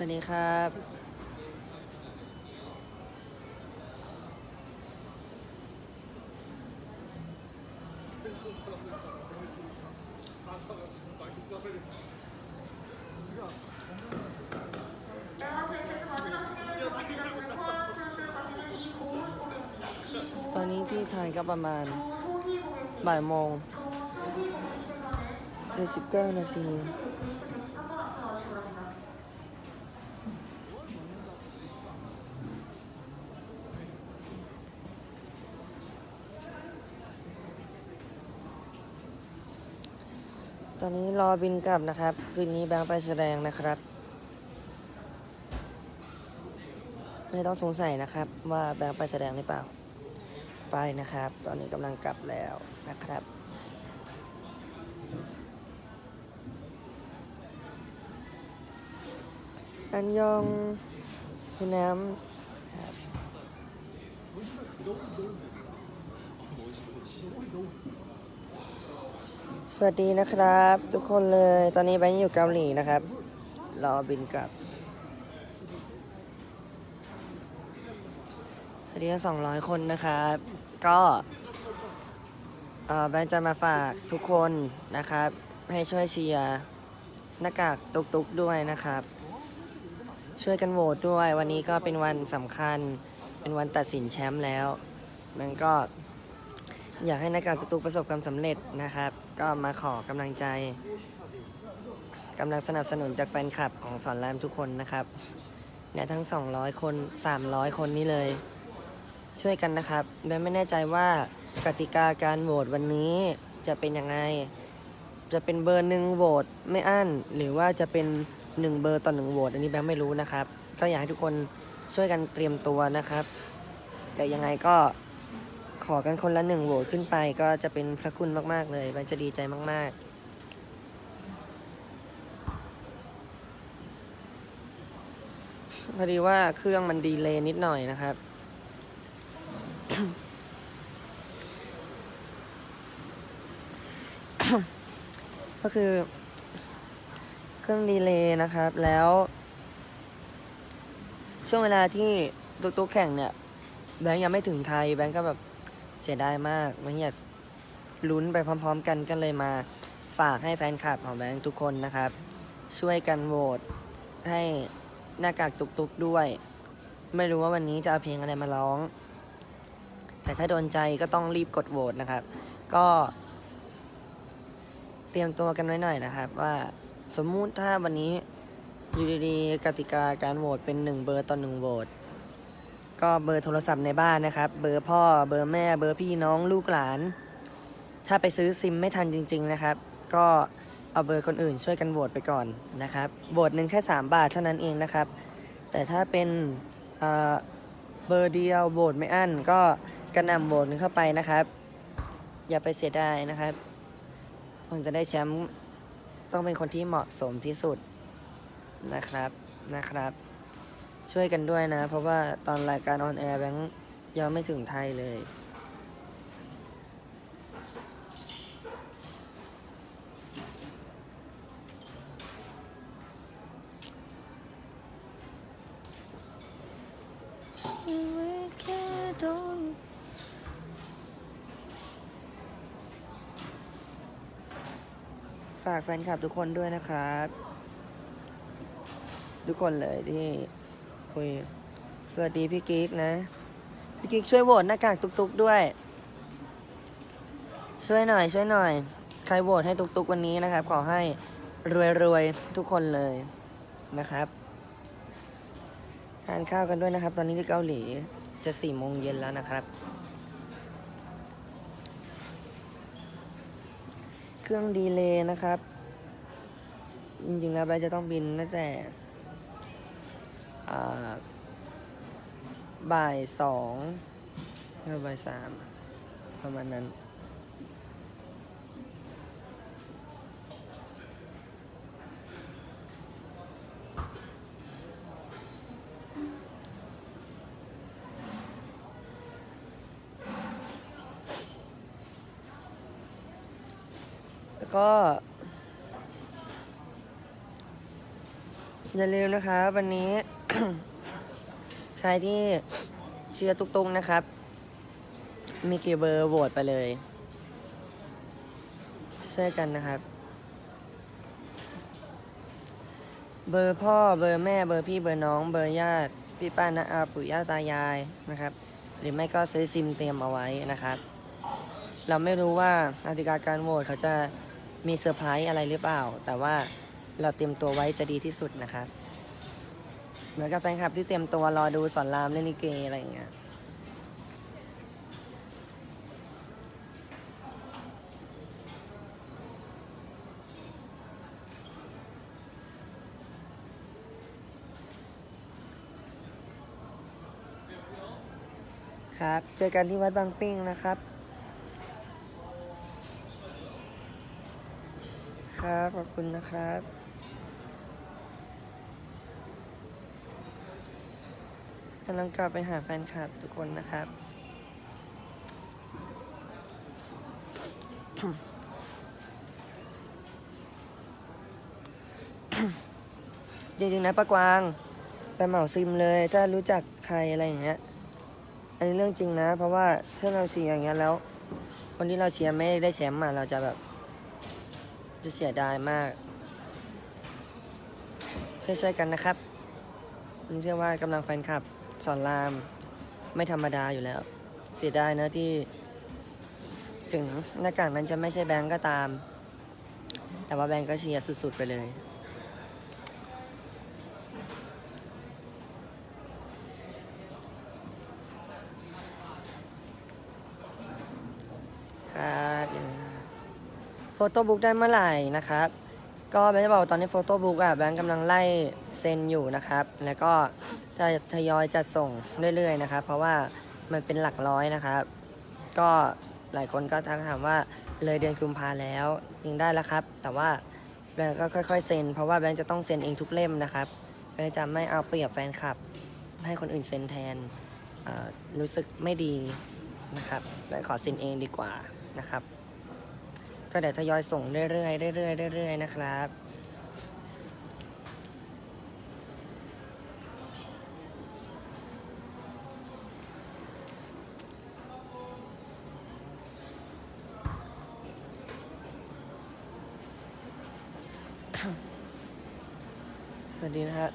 สวัสดีครับตอนนี้ที่ไทยก็ประมาณบ่ายโมง49นาที ตอนนี้รอบินกลับนะครับ คืนนี้แบงค์ไปแสดงนะครับ ไม่ต้องสงสัยนะครับ ว่าแบงค์ไปแสดงหรือเปล่า ไปนะครับ ตอนนี้กำลังกลับแล้วนะครับอันยองคุณน้ำครับ สวัสดีนะครับ ทุกคนเลยตอนนี้แบงค์อยู่เกาหลีนะครับ รอบินกลับสวัสดีสองร้อยคนนะครับ ก็แบงค์จะมาฝากทุกคนนะครับ ให้ช่วยเชียร์หน้ากากตุกๆด้วยนะครับ ช่วยกันโหวตด้วย วันนี้ก็เป็นวันสำคัญเป็นวันตัดสินแชมป์แล้ว มันก็อยากให้หน้ากากตุกๆประสบความสำเร็จนะครับ ก็มาขอกำลังใจกำลังสนับสนุนจากแฟนคลับของสอนรามทุกคนนะครับเนี่ยทั้ง 200 คน 300 คนนี้เลย ช่วยกันนะครับแบงค์ไม่แน่ใจว่ากติกาการโหวตวันนี้จะเป็นยังไง จะเป็นเบอร์หนึ่งโหวตไม่อั้น หรือว่าจะเป็นหนึ่งเบอร์ต่อหนึ่งโหวตอันนี้แบงค์ไม่รู้นะครับ ก็อยากให้ทุกคนช่วยกันเตรียมตัวนะครับ แต่ยังไงก็ ขอกันคนละหนึ่งโหวตขึ้นไปก็จะเป็นพระคุณมาก ๆ เลยแบงค์จะดีใจมาก ๆพอดีว่าเครื่องมันดีเลย์นิดหน่อยนะครับ ก็คือ เครื่องดีเลย์นะครับ แล้ว ช่วงเวลาที่ตุ๊กตุ๊กแข่งเนี่ย แบงค์ยังไม่ถึงไทย แบงค์ก็แบบ เสียดายมากแบงค์อยากลุ้นไปพร้อม ๆ กันก็เลยมาฝากให้แฟนคลับของแบงค์ทุกคนนะครับ ช่วยกันโหวตให้หน้ากากตุกๆด้วย ไม่รู้ว่าวันนี้จะเอาเพลงอะไรมาร้อง แต่ถ้าโดนใจก็ต้องรีบกดโหวตนะครับ ก็ เตรียมตัวกันไว้หน่อยนะครับ ว่าสมมุติถ้าวันนี้อยู่ดีๆกติกาการโหวตเป็นหนึ่งเบอร์ต่อหนึ่งโหวต ก็เบอร์โทรศัพท์ในบ้านนะครับ เบอร์พ่อ เบอร์แม่ เบอร์พี่น้องลูกหลาน ถ้าไปซื้อซิมไม่ทันจริง ๆนะครับ ก็เอาเบอร์คนอื่นช่วยกันโหวตไปก่อนนะครับโหวตหนึ่งแค่ 3 บาทเท่านั้นเองนะครับ แต่ถ้าเป็นเอ่อเบอร์เดียวโหวตไม่อั้นก็กระหน่ำโหวตกันเข้าไปนะครับ อย่าไปเสียดายนะครับคนจะได้แชมป์ต้องเป็นคนที่เหมาะสมที่สุดนะครับนะครับ ช่วยกันด้วยนะ เพราะว่าตอนรายการออนแอร์แบงค์ยังไม่ถึงไทยเลยชีวิตแค่โดนฝากแฟนคลับทุกคนด้วยนะครับ ทุกคนเลยที่ คุย สวัสดีพี่กิ๊กนะ พี่กิ๊กช่วยโหวตหน้ากากตุกๆด้วย ช่วยหน่อย ช่วยหน่อย ใครโหวตให้ตุกๆวันนี้นะครับ ขอให้รวยๆทุกคนเลยนะครับทานข้าวกันด้วยนะครับ ตอนนี้ที่เกาหลีจะสี่โมงเย็นแล้วนะครับ เครื่องดีเลย์นะครับ จริงๆแล้วแบจะต้องบินตั้งแต่ บ่ายสองหรือบ่ายสามประมาณนั้น แล้วก็ อย่าลืมนะครับวันนี้ ใครที่เชียร์ตุกตุงนะครับ มีกี่เบอร์โหวตไปเลย ช่วยกันนะครับ เบอร์พ่อเบอร์แม่เบอร์พี่เบอร์น้อง เบอร์ญาติพี่ป้าน้าอาปู่ย่าตายายนะครับ หรือไม่ก็ซื้อซิมเตรียมเอาไว้นะครับ เราไม่รู้ว่ากติกาการโหวตเขาจะมีเซอร์ไพรส์อะไรหรือเปล่า แต่ว่า เราเตรียมตัวไว้จะดีที่สุดนะครับ เหมือนกับแฟนคลับที่เตรียมตัวรอดูสอนรามเล่นลิเกอะไรอย่างเงี้ยครับ เจอกันที่วัดบางปิ้งนะครับ ครับ ขอบคุณนะครับ กำลังกลับไปหาแฟนคลับทุกคนนะครับ จริงๆนะป้ากวาง ไปเหมาซิมเลย ถ้ารู้จักใครอะไรอย่างเงี้ย อันนี้เรื่องจริงนะ เพราะว่าถ้าเราเชียอย่างเงี้ยแล้ว คนที่เราเชียร์ไม่ได้แชมป์อะเราจะแบบ จะเสียดายมาก ช่วยๆกันนะครับผมเชื่อว่ากำลังแฟนคลับ สอนรามไม่ธรรมดาอยู่แล้ว เสียดายนะที่ ถึงหน้ากากนั้นจะไม่ใช่แบงก์ก็ตาม แต่ว่าแบงก์ก็เชียร์สุด ๆ ไปเลยครับโฟโต้บุ๊กได้เมื่อไหร่นะครับ ก็แบงค์จะบอกว่าตอนนี้โฟโต้บุ๊กอะแบงค์กำลังไล่เซ็นอยู่นะครับ แล้วก็ จะทยอยจัดส่งเรื่อยๆนะครับ เพราะว่ามันเป็นหลักร้อยนะครับ ก็หลายคนก็ทักถามว่าเลยเดือนกุมภาแล้วยิงได้แล้วครับ แต่ว่าแบงค์ก็ค่อยๆเซ็น เพราะว่าแบงค์จะต้องเซ็นเองทุกเล่มนะครับแบงค์จะไม่เอาเปรียบแฟนคลับ ให้คนอื่นเซ็นแทนรู้สึกไม่ดีนะครับแบงค์ขอเซ็นเองดีกว่านะครับ ก็เดี๋ยวทยอยส่งเรื่อยๆเรื่อยๆเรื่อยๆนะครับ สวัสดีนะครับ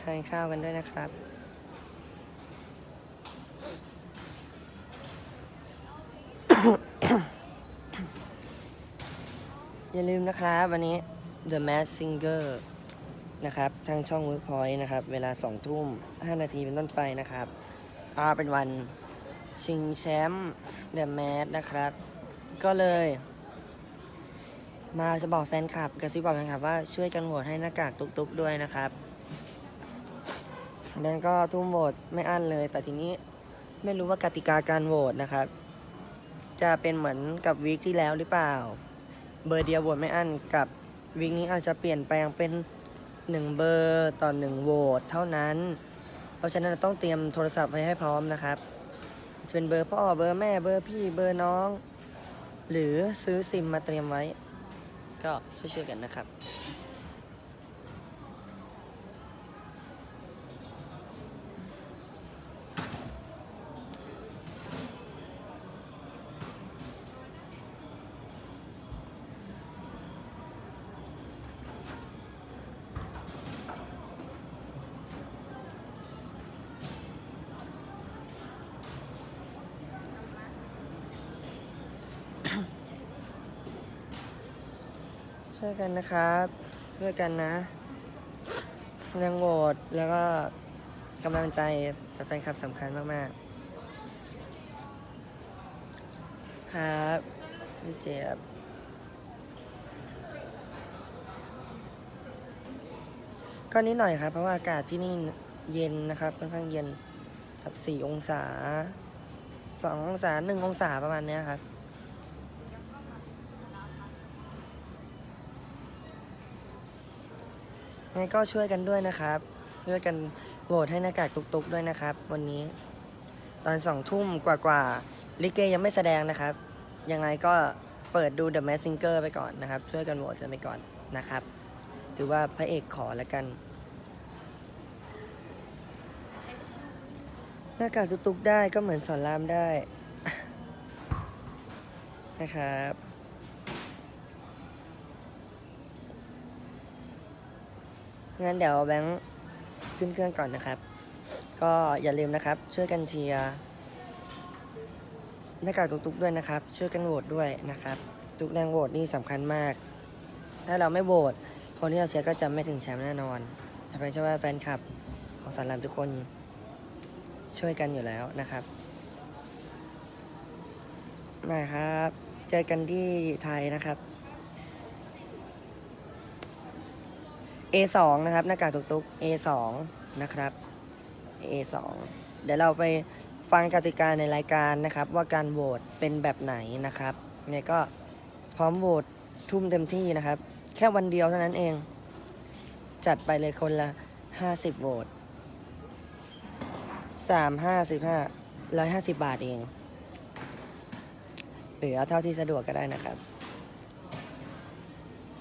ทานข้าวกันด้วยนะครับ อย่าลืมนะครับ วันนี้ The Mask Singer นะครับทางช่อง Workpoint นะครับ เวลา 2 ทุ่ม 5 นาทีเป็นต้นไปนะครับอาเป็นวันชิงแชมป์ The Mask นะครับ ก็เลย มาจะบอกแฟนคลับกระซิบบอกแฟนคลับว่าช่วยกันโหวตให้หน้ากากตุกๆด้วยนะครับแบงก์ก็ทุ่มโหวตไม่อั้นเลย แต่ทีนี้ไม่รู้ว่ากติกาการโหวตนะครับ จะเป็นเหมือนกับวีคที่แล้วหรือเปล่า เบอร์เดียวโหวตไม่อั้นกับวีคนี้อาจจะเปลี่ยนแปลงเป็น หนึ่งเบอร์ต่อหนึ่งโหวตเท่านั้น เพราะฉะนั้นเราต้องเตรียมโทรศัพท์ไว้ให้พร้อมนะครับ จะเป็นเบอร์พ่อเบอร์แม่เบอร์พี่เบอร์น้อง หรือซื้อซิมมาเตรียมไว้ ก็ช่วยๆกันนะครับ ช่วยกันนะครับช่วยกันนะแรงโหวตแล้วก็กำลังใจจากแฟนคลับสำคัญมาก ๆ ครับพี่เจี๊ยบก็นิดหน่อยครับ เพราะว่าอากาศที่นี่เย็นนะครับ ค่อนข้างเย็นครับสี่องศาสององศาหนึ่งองศาประมาณเนี้ยครับ ไงก็ช่วยกันด้วยนะครับ ช่วยกันโหวตให้หน้ากากตุกๆด้วยนะครับ วันนี้ ตอนสองทุ่มกว่าๆลิเกยังไม่แสดงนะครับ ยังไงก็เปิดดู The m a s Singer ไปก่อนนะครับ ช่วยกันโหวตกันไปก่อนนะครับ ถือว่าพระเอกขอแล้วกัน หน้ากากตุกๆได้ก็เหมือนสอนรามได้นะครับ งั้นเดี๋ยวแบงค์ขึ้นเครื่องก่อนนะครับ ก็อย่าลืมนะครับ ช่วยกันเชียร์หน้ากากตุกๆด้วยนะครับ ช่วยกันโหวตด้วยนะครับ ทุกแรงโหวตนี่สำคัญมาก ถ้าเราไม่โหวตคนที่เราเชียร์ก็จะไม่ถึงแชมป์แน่นอนทำไมเชื่อว่าแฟนคลับของสารามทุกคนช่วยกันอยู่แล้วนะครับมาครับ เจอกันที่ไทยนะครับ A2 นะครับหน้ากากตุกๆ A2 นะครับ A2 เดี๋ยวเราไปฟังกติกาในรายการนะครับ ว่าการโหวตเป็นแบบไหนนะครับเนี่ยก็พร้อมโหวตทุ่มเต็มที่นะครับ แค่วันเดียวเท่านั้นเอง จัดไปเลยคนละ 50โหวต3 55 150 บาทเอง หรือเอาเท่าที่สะดวกก็ได้นะครับ